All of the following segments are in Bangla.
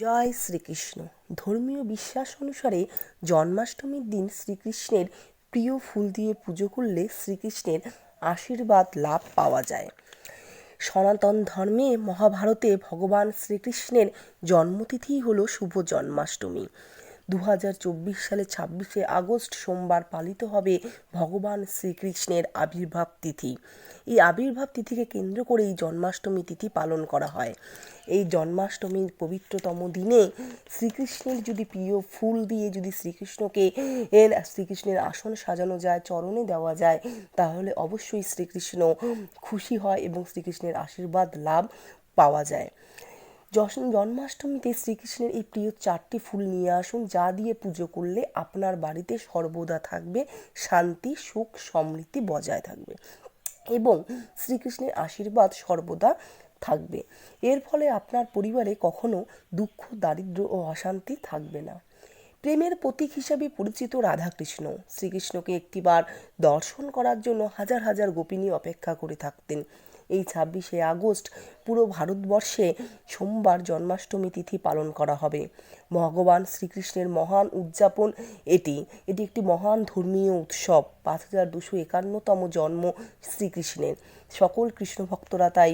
জয় শ্রীকৃষ্ণ। ধর্মীয় বিশ্বাস অনুসারে জন্মাষ্টমীর দিন শ্রীকৃষ্ণের প্রিয় ফুল দিয়ে পুজো করলে শ্রীকৃষ্ণের আশীর্বাদ লাভ পাওয়া যায়। সনাতন ধর্মে মহাভারতে ভগবান শ্রীকৃষ্ণের জন্মতিথি হল শুভ জন্মাষ্টমী। দু হাজার চব্বিশ সালে ছাব্বিশে আগস্ট সোমবার পালিত হবে ভগবান শ্রীকৃষ্ণের আবির্ভাব তিথি। এই আবির্ভাব তিথিকে কেন্দ্র করেই জন্মাষ্টমী তিথি পালন করা হয়। এই জন্মাষ্টমীর পবিত্রতম দিনে শ্রীকৃষ্ণের যদি প্রিয় ফুল দিয়ে যদি শ্রীকৃষ্ণকে এর শ্রীকৃষ্ণের আসন সাজানো যায়, চরণে দেওয়া যায়, তাহলে অবশ্যই শ্রীকৃষ্ণ খুশি হয় এবং শ্রীকৃষ্ণের আশীর্বাদ লাভ পাওয়া যায়। জন্মাষ্টমীতে শ্রীকৃষ্ণের এই প্রিয় চারটি ফুল নিয়ে আসুন, যা দিয়ে পুজো করলে আপনার বাড়িতে সর্বদা থাকবে শান্তি, সুখ, সমৃদ্ধি বজায় থাকবে এবং শ্রীকৃষ্ণের আশীর্বাদ সর্বদা থাকবে। এর ফলে আপনার পরিবারে কখনো দুঃখ, দারিদ্র্য ও অশান্তি থাকবে না। প্রেমের প্রতীক হিসাবে পরিচিত রাধাকৃষ্ণ শ্রীকৃষ্ণকে একটিবার দর্শন করার জন্য হাজার হাজার গোপিনী অপেক্ষা করে থাকতেন। এই ছাব্বিশে আগস্ট পুরো ভারতবর্ষে সোমবার জন্মাষ্টমী তিথি পালন করা হবে। ভগবান শ্রীকৃষ্ণের মহান উদযাপন এটি। এটি একটি মহান ধর্মীয় উৎসব। পাঁচ হাজার দুশো একান্নতম জন্ম শ্রীকৃষ্ণের। সকল কৃষ্ণ ভক্তরা তাই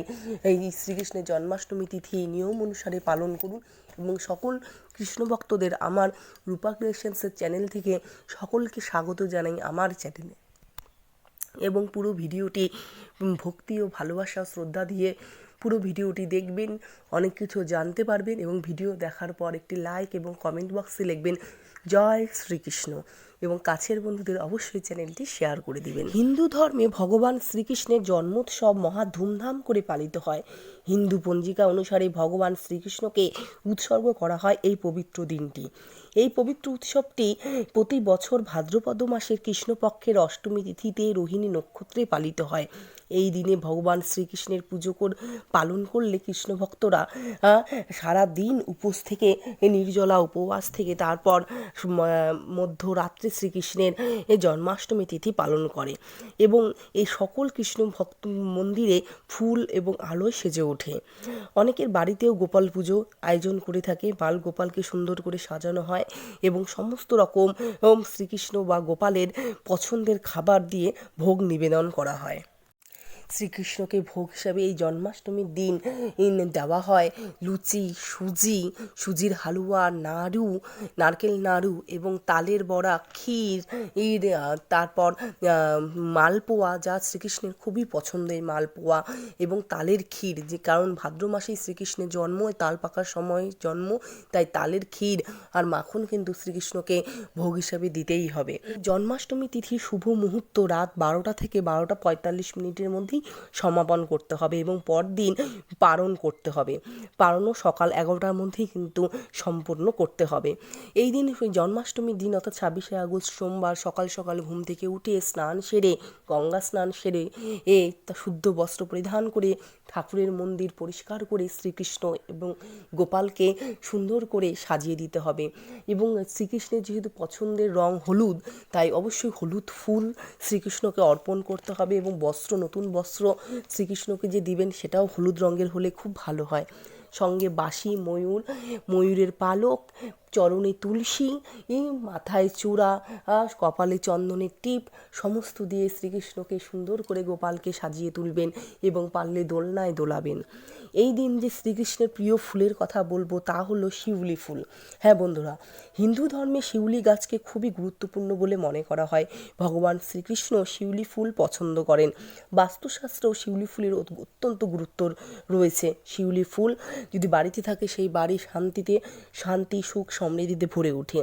এই শ্রীকৃষ্ণের জন্মাষ্টমী তিথি নিয়ম অনুসারে পালন করুন এবং সকল কৃষ্ণ ভক্তদের আমার রূপা ক্রিয়েশনসের চ্যানেল থেকে সকলকে স্বাগত জানাই আমার চ্যানেলে। এবং পুরো ভিডিওটি ভক্তি ও ভালোবাসা, শ্রদ্ধা দিয়ে পুরো ভিডিওটি দেখবেন, অনেক কিছু জানতে পারবেন এবং ভিডিও দেখার পর একটি লাইক এবং কমেন্ট বক্সে লিখবেন, জয় শ্রীকৃষ্ণ। এবং কাছের বন্ধুদের অবশ্যই চ্যানেলটি শেয়ার করে দিবেন। হিন্দু ধর্মে ভগবান শ্রীকৃষ্ণের জন্মোৎসব মহা ধুমধাম করে পালিত হয়। হিন্দু পঞ্জিকা অনুসারে ভগবান শ্রীকৃষ্ণকে উৎসর্গ করা হয় এই পবিত্র দিনটি। এই পবিত্র উৎসবটি প্রতি বছর ভাদ্রপদ মাসের কৃষ্ণপক্ষের অষ্টমী তিথিতে রোহিণী নক্ষত্রে পালিত হয়। এই দিনে ভগবান শ্রীকৃষ্ণের পুজো পালন করলে কৃষ্ণ ভক্তরা সারা দিন উপোস থেকে নির্জলা উপবাস থেকে তারপর মধ্যরাত্রে শ্রীকৃষ্ণের জন্মাষ্টমী তিথি পালন করে এবং এই সকল কৃষ্ণ ভক্ত মন্দিরে ফুল এবং আলোয় সেজে ওঠে। অনেকের বাড়িতেও গোপাল পুজো আয়োজন করে থাকে, বাল গোপালকে সুন্দর করে সাজানো হয় এবং সমস্ত রকম শ্রীকৃষ্ণ বা গোপালের পছন্দের খাবার দিয়ে ভোগ নিবেদন করা হয়। শ্রীকৃষ্ণকে ভোগ হিসাবে এই জন্মাষ্টমীর দিন দেওয়া হয়। লুচি, সুজি, সুজির হালুয়া, নাড়ু, নারকেল নাড়ু এবং তালের বড়া, ক্ষীর তারপর মালপোয়া, যা শ্রীকৃষ্ণের খুবই পছন্দের মালপোয়া এবং তালের ক্ষীর। যে কারণ ভাদ্র মাসেই শ্রীকৃষ্ণের জন্ম তাল পাকার সময় জন্ম, তাই তালের ক্ষীর আর মাখন কিন্তু শ্রীকৃষ্ণকে ভোগ হিসাবে দিতেই হবে। জন্মাষ্টমী তিথি শুভ মুহূর্ত রাত বারোটা থেকে বারোটা পঁয়তাল্লিশ মিনিটের মধ্যে মধ্যেই সমাপন করতে হবে এবং পরদিন পারণ করতে হবে। পারণও সকাল এগারোটার মধ্যেই কিন্তু সম্পূর্ণ করতে হবে। এই দিন জন্মাষ্টমীর দিন অর্থাৎ ছাব্বিশে আগস্ট সোমবার সকাল সকাল ঘুম থেকে উঠে স্নান সেরে, গঙ্গা স্নান সেরে, এ তা শুদ্ধ বস্ত্র পরিধান করে ঠাকুরের মন্দির পরিষ্কার করে শ্রীকৃষ্ণ এবং গোপালকে সুন্দর করে সাজিয়ে দিতে হবে। এবং শ্রীকৃষ্ণের যেহেতু পছন্দের রং হলুদ, তাই অবশ্যই হলুদ ফুল শ্রীকৃষ্ণকে অর্পণ করতে হবে এবং বস্ত্র, নতুন বস্ত্র শ্রীকৃষ্ণকে যে দিবেন সেটাও হলুদ রঙের হলে খুব ভালো হয়। সঙ্গে বাসি ময়ূর, ময়ূরের পালক চরণে তুলসী মাথায় চূড়া কপালে চন্দনের টিপ, সমস্ত দিয়ে শ্রীকৃষ্ণকে সুন্দর করে গোপালকে সাজিয়ে তুলবেন এবং পারলে দোলনায় দোলাবেন। এই দিন যে শ্রীকৃষ্ণের প্রিয় ফুলের কথা বলব তা হলো শিউলি ফুল। হ্যাঁ বন্ধুরা, হিন্দু ধর্মে শিউলি গাছকে খুবই গুরুত্বপূর্ণ বলে মনে করা হয়। ভগবান শ্রীকৃষ্ণ শিউলি ফুল পছন্দ করেন। বাস্তুশাস্ত্রেও শিউলি ফুলের অত্যন্ত গুরুত্ব রয়েছে। শিউলি ফুল যদি বাড়িতে থাকে, সেই বাড়ি শান্তিতে শান্তি, সুখ সমৃদ্ধিতে ভরে ওঠে।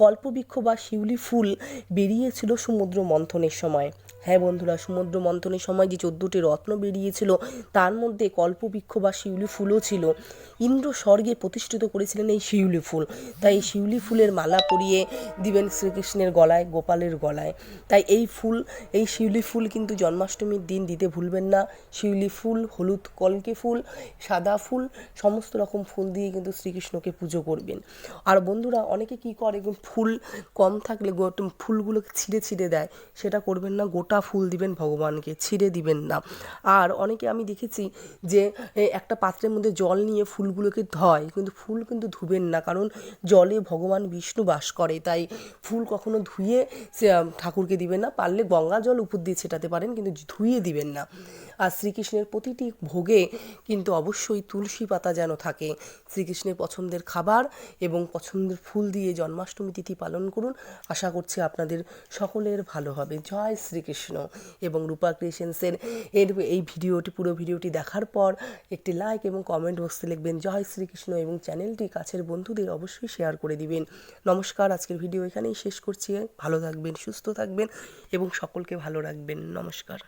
কল্পবৃক্ষ বা শিউলি ফুল বেরিয়েছিল সমুদ্র মন্থনের সময়। হ্যাঁ বন্ধুরা, সমুদ্র মন্থনের সময় যে চোদ্দোটি রত্ন বেরিয়েছিল, তার মধ্যে কল্পবৃক্ষ বা শিউলি ফুলও ছিল। ইন্দ্র স্বর্গে প্রতিষ্ঠিত করেছিলেন এই শিউলি ফুল। তাই শিউলি ফুলের মালা পরিয়ে দিবেন শ্রীকৃষ্ণের গলায়, গোপালের গলায়। তাই এই ফুল, এই শিউলি ফুল কিন্তু জন্মাষ্টমীর দিন দিতে ভুলবেন না। শিউলি ফুল, হলুদ কলকে ফুল, সাদা ফুল, সমস্ত রকম ফুল দিয়ে কিন্তু শ্রীকৃষ্ণকে পুজো করবেন। আর বন্ধুরা, অনেকে কি করে ফুল কম থাকলে ফুলগুলোকে ছিঁড়ে ছিঁড়ে দেয়, সেটা করবেন না। গোটা গোটা ফুল দিবেন, ভগবানকে ছিঁড়ে দিবেন না। আর অনেকে আমি দেখেছি যে একটা পাত্রের মধ্যে জল নিয়ে ফুলগুলোকে ধয়, কিন্তু ফুল কিন্তু ধুবেন না, কারণ জলে ভগবান বিষ্ণু বাস করে। তাই ফুল কখনো ধুয়ে সে ঠাকুরকে দিবেন না, পারলে গঙ্গা জল উপর দিয়ে ছেটাতে পারেন, কিন্তু ধুয়ে দিবেন না। আর শ্রীকৃষ্ণের প্রতিটি ভোগে কিন্তু অবশ্যই তুলসী পাতা যেন থাকে। শ্রীকৃষ্ণের পছন্দের খাবার এবং পছন্দের ফুল দিয়ে জন্মাষ্টমী তিথি পালন করুন। আশা করছি আপনাদের সকলের ভালো হবে। জয় শ্রীকৃষ্ণ। এবং রূপা ক্রিয়েশনসের এর এই ভিডিওটি, পুরো ভিডিওটি দেখার পর একটি লাইক এবং কমেন্ট বক্সে লিখবেন, জয় শ্রীকৃষ্ণ এবং চ্যানেলটি কাছের বন্ধুদের অবশ্যই শেয়ার করে দিবেন। নমস্কার, আজকের ভিডিও এখানেই শেষ করছি। ভালো থাকবেন, সুস্থ থাকবেন এবং সকলকে ভালো রাখবেন। নমস্কার।